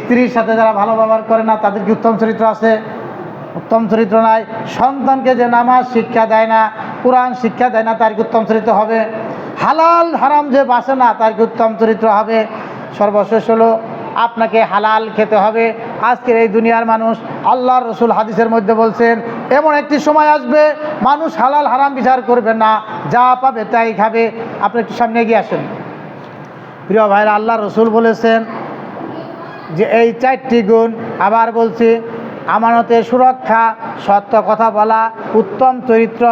স্ত্রীর সাথে যারা ভালো ব্যবহার করে না, তাদের কি উত্তম চরিত্র আছে? উত্তম চরিত্র নাই। সন্তানকে যে নামাজ শিক্ষা দেয় না, কোরআন শিক্ষা দেয় না, তার কি উত্তম চরিত্র হবে? হালাল, হারাম যে বাসে না, তার কি উত্তম চরিত্র হবে? সর্বশেষ হলো, আপনাকে হালাল খেতে হবে। আজকের এই দুনিয়ার মানুষ, আল্লাহর রসুল হাদিসের মধ্যে বলছেন, এমন একটি সময় আসবে, মানুষ হালাল, হারাম বিচার করবে না। যা পাবে তাই খাবে। আপনি একটু সামনে এগিয়ে আসেন। প্রিয় ভাইরা আল্লাহ রসুল বলেছেন যে এই চারটি গুণ, আবার বলছি আমানতের সুরক্ষা, সত্য কথা বলা, উত্তম চরিত্র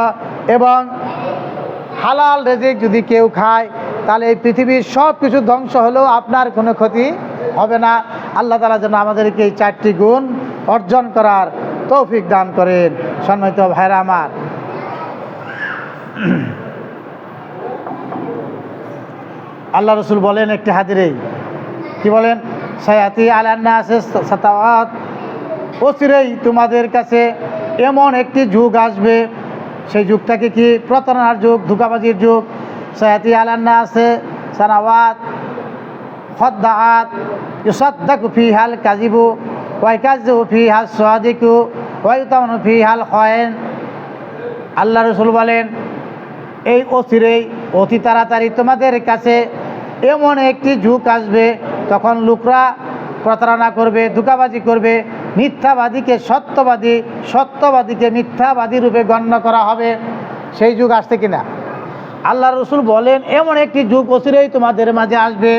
এবং হালাল রেজেক যদি কেউ খায়, তাহলে এই পৃথিবীর সব কিছু ধ্বংস হলেও আপনার কোনো ক্ষতি হবে না। আল্লাহ তালা যেন আমাদেরকে এই চারটি গুণ অর্জন করার তৌফিক দান করেন। সম্মানিত ভাইরা আমার। আল্লাহ রসুল বলেন একটি হাদিরেই কি বলেন? সায়াতি আলান্না আছে সাতাওয়াত। অচিরেই তোমাদের কাছে এমন একটি যুগ আসবে। সেই যুগটাকে কি প্রতারণার যুগ, ধোকাবাজির যুগ? সায়াতি আছে সানাওয়াত খদ্দাআত ইউসাদ্দাকু ফিহাল কাজিবু ওয়াইকাজু ফিহাল সাদিকু ওয়াইতামনু ফিহাল খয়েন। আল্লাহ রসুল বলেন, এই অচিরেই অতি তাড়াতাড়ি তোমাদের কাছে এমন একটি যুগ আসবে তখন লোকরা প্রতারণা করবে, ধোকাবাজি করবে, মিথ্যাবাদীকে সত্যবাদী, সত্যবাদীকে মিথ্যাবাদী রূপে গণ্য করা হবে। সেই যুগ আসছে কিনা? আল্লাহ রসুল বলেন, এমন একটি যুগ অচিরেই তোমাদের মাঝে আসবে,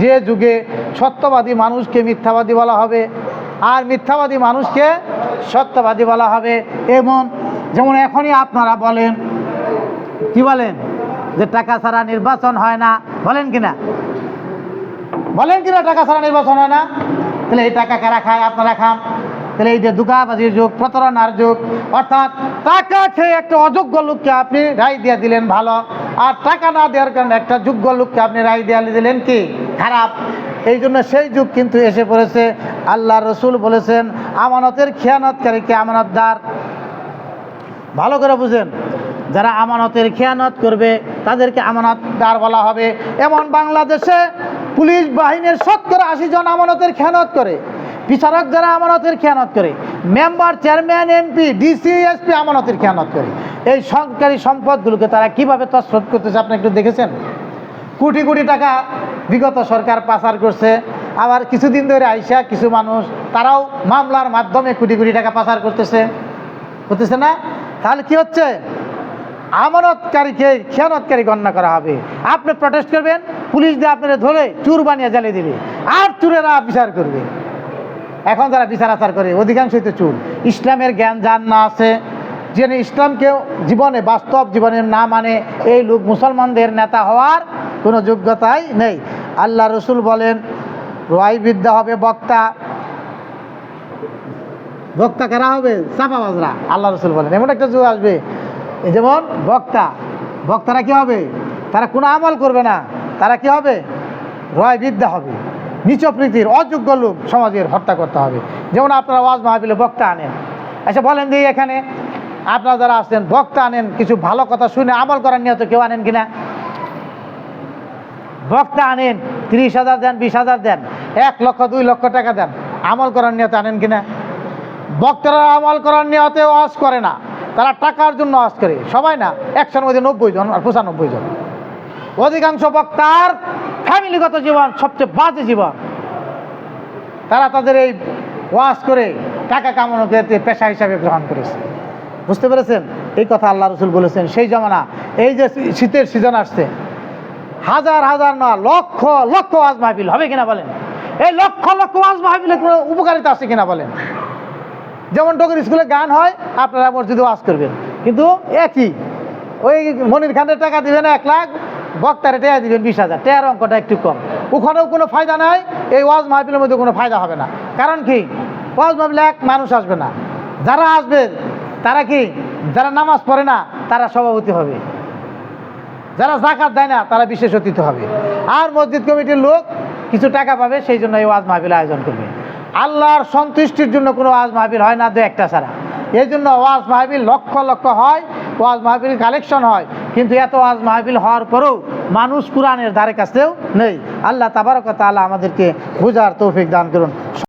যে যুগে সত্যবাদী মানুষকে মিথ্যাবাদী বলা হবে আর মিথ্যাবাদী মানুষকে সত্যবাদী বলা হবে। এমন, যেমন এখনই আপনারা বলেন, কি বলেন? যে টাকা ছাড়া নির্বাচন হয় না, বলেন কিনা? বলেন কিনা, টাকা ছাড়া নির্বাচন হয় না? তাহলে এই টাকা কারা খায়? আপনারা খান। তাহলে এই যে দুগাবাজির যুগ, প্রতারণার যুগ, অর্থাৎ টাকা খেয়ে একটা অযোগ্য লোককে আপনি রায় দিয়ে দিলেন ভালো, আর টাকা না দেওয়ার কারণে একটা যোগ্য লোককে আপনি রায় দিয়ে দিলেন কি? খারাপ। এই জন্য সেই যুগ কিন্তু এসে পড়েছে। আল্লাহ রসুল বলেছেন, আমানতের খেয়ানতকারীকে আমানতদার ভালো করে বুঝেন, যারা আমানতের খেয়ানত করবে, তাদেরকে আমানতদার বলা হবে। এমন বাংলাদেশে পুলিশ বাহিনীর শতকরা আশি জন আমানতের খেয়ানত করে। বিচারক যারা আমানতের খেয়ানত করে, member, chairman, MP, DC, SP আমানতের খেয়ানত করে। এই সরকারি সম্পদগুলোকে তারা কীভাবে তসরত করতেছে আপনি একটু দেখেছেন? কোটি কোটি টাকা বিগত সরকার পাচার করছে, আবার কিছুদিন ধরে আইসা কিছু মানুষ, তারাও মামলার মাধ্যমে কোটি কোটি টাকা পাচার করতেছে। করতেছে না? তাহলে কি হচ্ছে? আমানতকারীকে, খেয়ানতকারী গণ্য করা হবে। আপনি প্রটেস্ট করবেন? পুলিশ দিয়ে আপনারা ধরে চুর বানিয়ে জ্বালিয়ে দেবে। আর চুরেরা বিচার করবে। এখন যারা বিচার আচার করে, অধিকাংশই তো চুর। ইসলামের জ্ঞান যার না আছে, যিনি ইসলামকে জীবনে, বাস্তব জীবনে না মানে এই লোক মুসলমানদের নেতা হওয়ার কোনো যোগ্যতাই নেই। আল্লাহ রসুল বলেন রয় বিদ্যা হবে বক্তা। বক্তা কারা হবে? চাপা বাজরা আল্লাহ রসুল বলেন। এমন একটা যুগ আসবে। যেমন বক্তা। বক্তারা কি হবে? তারা কোনো আমল করবে না। তারা কি হবে? রয় বিদ্যা হবে। নিচ প্রীতির অযোগ্য লোক সমাজের হত্যা করতে হবে। যেমন আপনারা ওয়াজ মাহবিলে বক্তা আনেন। আচ্ছা বলেন দিই এখানে, আপনারা যারা আসছেন বক্তা আনেন, কিছু ভালো কথা শুনে আমল করার নিয়ত কেউ আনেন কিনা? বক্তা আনেন, তিরিশ হাজার দেন, বিশ হাজার দেন, এক লক্ষ, দুই লক্ষ টাকা দেন। আমল করার নিয়তে আনেন কিনা? বক্তারা আমল করার নিয়তে ওয়াজ করে না। তারা টাকার জন্য ওয়াজ করে। সবাই না, একশোর মধ্যে নব্বই জন আর পঁচানব্বই জন। অধিকাংশ বক্তার ফ্যামিলিগত জীবন সবচেয়ে বাজে জীবন। তারা তাদের এই ওয়াজ করে টাকা কামানোকে পেশা হিসাবে গ্রহণ করেছে। বুঝতে পেরেছেন? এই কথা আল্লাহ রসুল বলেছেন, সেই জমানা, এই যে শীতের সিজন আসছে, হাজার হাজার না, লক্ষ লক্ষ ওয়াজ মাহফিল, হবে কিনা বলেন? এই লক্ষ লক্ষ ওয়াজ মাহফিলের কোনো উপকারিতা আছে কিনা বলেন? যেমন ডগর স্কুলে গান হয়, আপনারা মসজিদে ওয়াজ করবেন। কিন্তু একই, ওই মনির খানের টাকা দিবেন এক লাখ বক্তারে টেয়া দিবেন বিশ হাজার। টেয়ার অঙ্কটা একটু কম। ওখানেও কোনো ফায়দা নাই, এই ওয়াজ মাহফিলের মধ্যে কোনো ফায়দা হবে না। কারণ কি? ওয়াজ মাহফিলে এক মানুষ আসবে না। যারা আসবে, তারা কি? যারা নামাজ পড়ে না, তারা সভাপতি হবে। যারা জাকাত দেয় না, তারা বিশেষ অতিথি হবে। আর মসজিদ কমিটির লোক কিছু টাকা পাবে, সেই জন্য এই ওয়াজ মাহফিল আয়োজন করবে। আল্লাহর সন্তুষ্টির জন্য কোনো ওয়াজ মাহফিল হয় না, দু একটা ছাড়া। এই জন্য ওয়াজ মাহফিল লক্ষ লক্ষ হয়, ওয়াজ মাহফিল কালেকশন হয়। কিন্তু এত আজ মাহফিল হওয়ার পরেও মানুষ কোরআনের ধারে কাছেও নেই। আল্লাহ তাবারক তাআলা আমাদেরকে বোঝার তৌফিক দান করুন।